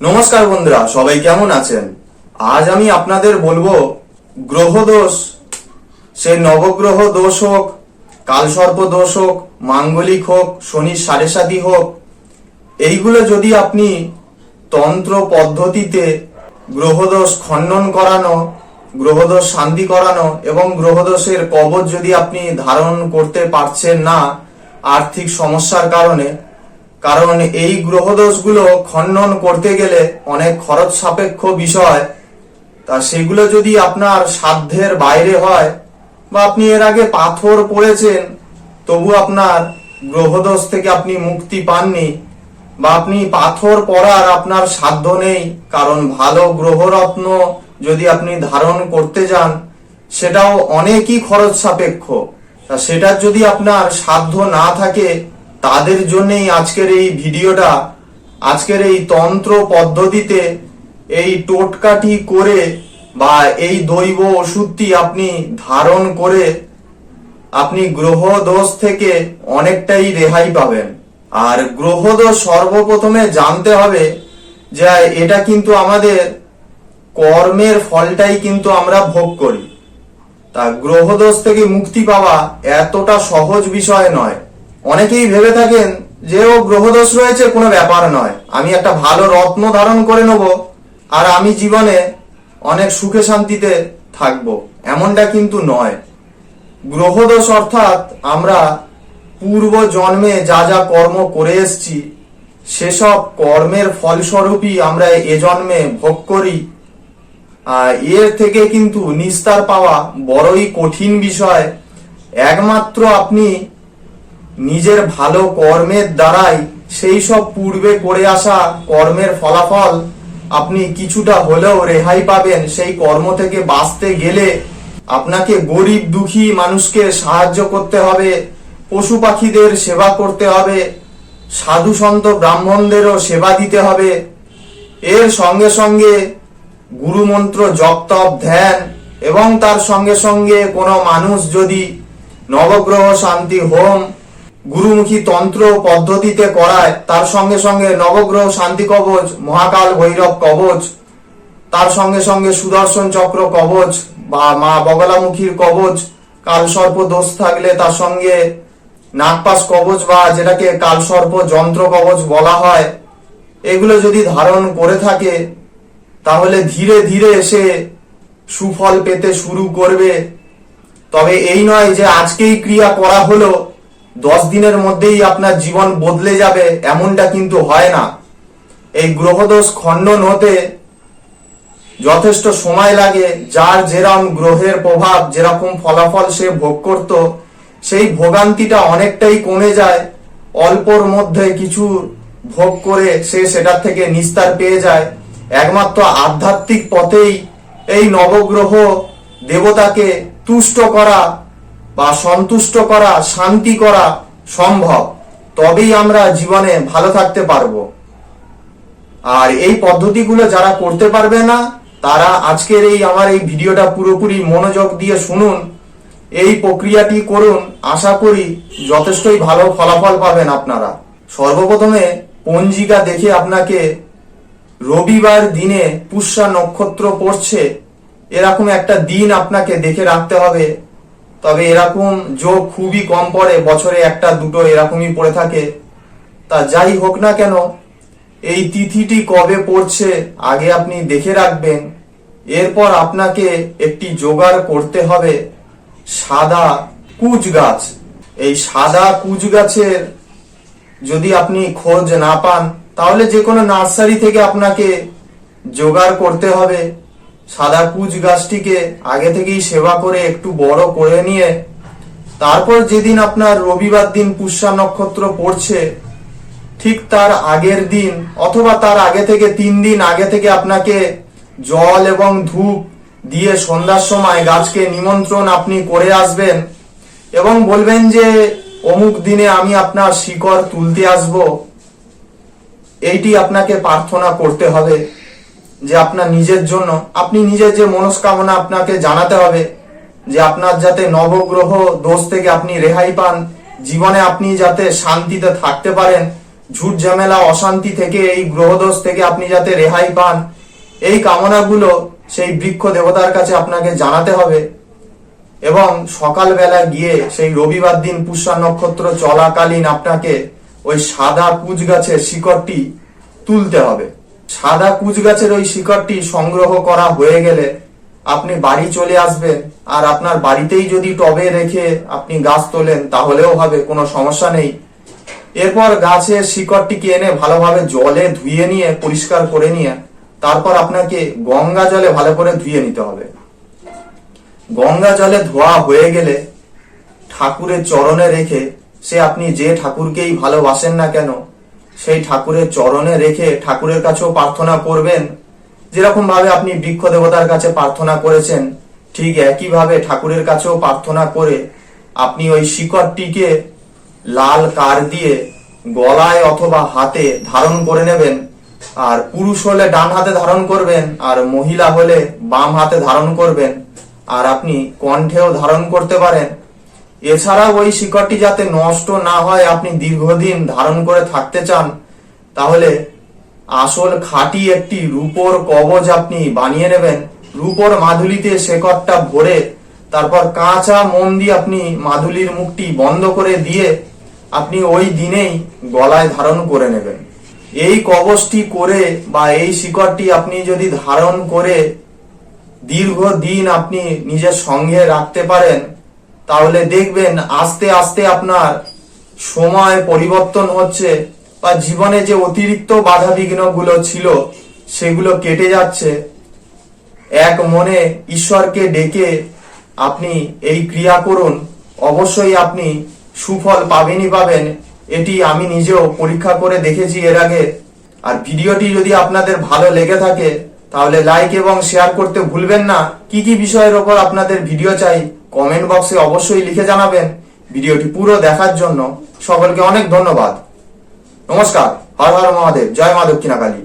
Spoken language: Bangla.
নমস্কার বন্ধুরা, সবাই কেমন আছেন? আজ আমি আপনাদের বলব, গ্রহ দোষ। সে নবগ্রহ দোষ হোক, কালসর্প দোষ হোক, মাঙ্গলিক হোক, শনির সাড়ে সাতি হোক, এইগুলো যদি আপনি তন্ত্র পদ্ধতিতে গ্রহদোষ খণ্ডন করানো গ্রহদোষ শান্তি করানো এবং গ্রহদোষের কবচ যদি আপনি ধারণ করতে পারছেন না, আর্থিক সমস্যার কারণে কারণ এই গ্রহদোষগুলো খণ্ডন করতে গেলে অনেক খরচ সাপেক্ষ বিষয়। তা সেগুলো যদি আপনার সাধ্যের বাইরে হয় বা আপনি এর আগে পাথর পড়েছেন, তবু আপনার গ্রহদোষ থেকে আপনি মুক্তি পাননি বা আপনি পাথর পড়ার আপনার সাধ্য নেই, কারণ ভালো গ্রহরত্ন যদি আপনি ধারণ করতে যান, সেটাও অনেকই খরচ সাপেক্ষ। তা সেটার যদি আপনার সাধ্য না থাকে তাদের জন্যই আজকের এই ভিডিওটা, আজকের এই তন্ত্র পদ্ধতিতে এই টোটকাটি করে বা এই দৈব ওষুধটি আপনি ধারণ করে আপনি গ্রহ দোষ থেকে অনেকটাই রেহাই পাবেন। আর গ্রহ দোষ সর্বপ্রথমে জানতে হবে যে এটা কিন্তু আমাদের কর্মের ফলটাই কিন্তু আমরা ভোগ করি। তা গ্রহ দোষ থেকে মুক্তি পাওয়া এতটা সহজ বিষয় নয়। অনেকেই ভেবে থাকেন যে ও গ্রহদোষ রয়েছে, কোনো ব্যাপার নয়। আমি একটা ভালো রত্ন ধারণ করে নেব আর আমি জীবনে অনেক সুখে শান্তিতে থাকব। এমনটা কিন্তু নয়। গ্রহদোষ অর্থাৎ আমরা পূর্ব জন্মে যা যা কর্ম করে এসছি, সেসব কর্মের ফলস্বরূপই আমরা এ জন্মে ভোগ করি। এর থেকে কিন্তু নিস্তার পাওয়া বড়ই কঠিন বিষয়। একমাত্র আপনি নিজের ভালো কর্মের দ্বারাই সেই সব পূর্বে করে আসা কর্মের ফলাফল আপনি কিছুটা হলেও রেহাই পাবেন সেই কর্ম থেকে বাঁচতে গেলে আপনাকে গরিব দুঃখী মানুষকে সাহায্য করতে হবে, পশু পাখিদের সেবা করতে হবে, সাধু সন্ত ব্রাহ্মণদেরও সেবা দিতে হবে। এর সঙ্গে সঙ্গে গুরুমন্ত্র জপ তপ ধ্যান এবং তার সঙ্গে সঙ্গে কোনো মানুষ যদি নবগ্রহ শান্তি হোম গুরুমুখী তন্ত্র পদ্ধতিতে করায়, তার সঙ্গে সঙ্গে নবগ্রহ শান্তি কবচ, মহাকাল ভৈরব কবচ, তার সঙ্গে সঙ্গে সুদর্শন চক্র কবচ, বা মা বগলামুখীর কবচ কালসর্প দোষ থাকলে তার সঙ্গে নাগপাশ কবচ, বা যেটাকে কালসর্প যন্ত্র কবচ বলা হয়, এগুলো যদি ধারণ করে থাকে, তাহলে ধীরে ধীরে সে সুফল পেতে শুরু করবে। তবে এই নয় যে আজকেই ক্রিয়া করা হলো দশ দিনের মধ্যেই আপনার জীবন বদলে যাবে, এমনটা কিন্তু হয় না। এই গ্রহদোষ খণ্ডন হতে যথেষ্ট সময় লাগে। যার যেরকম গ্রহের প্রভাব, যেরকম ফলাফল সে ভোগ করত, সেই ভোগান্তিটা অনেকটাই কমে যায়। অল্পর মধ্যে কিছু ভোগ করে সে সেটার থেকে নিস্তার পেয়ে যায়। একমাত্র আধ্যাত্মিক পথেই এই নবগ্রহ দেবতাকে তুষ্ট করা বা সন্তুষ্ট করা, শান্তি করা সম্ভব, তবেই আমরা জীবনে ভালো থাকতে পারব। আর এই পদ্ধতিগুলো যারা করতে পারবে না, তারা আজকের এই আমার এই ভিডিওটা পুরোপুরি মনোযোগ দিয়ে শুনুন। এই প্রক্রিয়াটি করুন। আশা করি যথেষ্টই ভালো ফলাফল পাবেন আপনারা। সর্বপ্রথমে পঞ্জিকা দেখে আপনাকে রবিবার দিনে পুষ্যা নক্ষত্র পড়ছে। এরকম একটা দিন আপনাকে দেখে রাখতে হবে। তবে এরকম যোগ খুবই কম পড়ে, বছরে একটা দুটো এরকমই পড়ে থাকে। তা যাই হোক না কেন, এই তিথিটি কবে পড়ছে আগে আপনি দেখে রাখবেন। এরপর আপনাকে একটি জোগাড় করতে হবে, সাদা কুচ গাছ। এই সাদা কুচ গাছের যদি আপনি খোঁজ না পান, তাহলে যে কোনো নার্সারি থেকে আপনাকে জোগাড় করতে হবে। সাদা কুচ গাছটিকে আগে থেকেই সেবা করে একটু বড় করে নিয়ে, তারপর যেদিন আপনার রবিবার দিন পুষ্যা নক্ষত্র পড়ছে, ঠিক তার আগের দিন অথবা তার আগে থেকে তিন দিন আগে থেকে আপনাকে জল এবং ধূপ দিয়ে সন্ধ্যার সময় গাছকে নিমন্ত্রণ আপনি করে আসবেন এবং বলবেন যে, অমুক দিনে আমি আপনার শিকড় তুলতে আসব। এইটি আপনাকে প্রার্থনা করতে হবে। যে আপনার নিজের জন্য, আপনি নিজের যে মনস্কামনা আপনাকে জানাতে হবে, যে আপনার যাতে নবগ্রহ দোষ থেকে আপনি রেহাই পান, জীবনে আপনি যাতে শান্তিতে থাকতে পারেন, ঝুট ঝামেলা, অশান্তি থেকে, এই গ্রহদোষ থেকে আপনি যাতে রেহাই পান, এই কামনাগুলো সেই বৃক্ষ দেবতার কাছে আপনাকে জানাতে হবে। এবং সকালবেলা গিয়ে সেই রবিবার দিন পুষ্যা নক্ষত্র চলাকালীন আপনাকে ওই সাদা কুচ গাছের শিকড়টি তুলতে হবে। সাদা কুচ গাছের ওই শিকড়টি সংগ্রহ করা হয়ে গেলে আপনি বাড়ি চলে আসবেন, আর আপনার বাড়িতেই যদি টবে রেখে আপনি গাছ তোলেন, তাহলেও হবে, কোনো সমস্যা নেই। এরপর গাছের শিকড়টিকে এনে ভালোভাবে জলে ধুয়ে নিয়ে, পরিষ্কার করে নিয়ে, তারপর আপনাকে গঙ্গা জলে ভালো করে ধুয়ে নিতে হবে। গঙ্গা জলে ধোয়া হয়ে গেলে ঠাকুরের চরণে রেখে, সে আপনি যে ঠাকুরকেই ভালোবাসেন না কেন সেই ঠাকুরের চরণে রেখে ঠাকুরের কাছেও প্রার্থনা করবেন। যেরকম ভাবে আপনি বৃক্ষ দেবতার কাছে প্রার্থনা করেছেন, ঠিক একইভাবে ঠাকুরের কাছেও প্রার্থনা করে আপনি ওই শিকড়টিকে লাল কার দিয়ে গলায় অথবা হাতে ধারণ করে নেবেন, আর পুরুষ হলে ডান হাতে ধারণ করবেন, আর মহিলা হলে বাম হাতে ধারণ করবেন, আর আপনি কণ্ঠেও ধারণ করতে পারেন। এছাড়াও ওই শিকড়টি যাতে নষ্ট না হয়, আপনি দীর্ঘদিন ধারণ করে থাকতে চান, তাহলে আসল খাঁটি একটি রূপোর কবজ আপনি বানিয়ে নেবেন। রূপোর মাদুলিতে শেকড়টা ভরে, তারপর কাঁচা মোম দিয়ে আপনি মাদুলির মুখটি বন্ধ করে দিয়ে আপনি ওই দিনেই গলায় ধারণ করে নেবেন। এই কবচটি করে বা এই শিকড়টি আপনি যদি ধারণ করে দীর্ঘদিন আপনি নিজের সঙ্গে রাখতে পারেন তাহলে দেখবেন আস্তে আস্তে আপনার সময় পরিবর্তন হচ্ছে বা জীবনে যে অতিরিক্ত বাধা বিঘ্নগুলো ছিল, সেগুলো কেটে যাচ্ছে। এক মনে ঈশ্বরকে ডেকে আপনি এই ক্রিয়া করুন। অবশ্যই আপনি সুফল পাবেনই পাবেন। এটি আমি নিজেও পরীক্ষা করে দেখেছি এর আগে। আর ভিডিওটি যদি আপনাদের ভালো লেগে থাকে, তাহলে লাইক এবং শেয়ার করতে ভুলবেন না। কি কি বিষয়ের ওপর আপনাদের ভিডিও চাই কমেন্ট বক্সে অবশ্যই লিখে জানাবেন। ভিডিওটি পুরো দেখার জন্য সকলকে অনেক ধন্যবাদ। নমস্কার, হর হর মহাদেব, জয় মা দক্ষিণাকালী।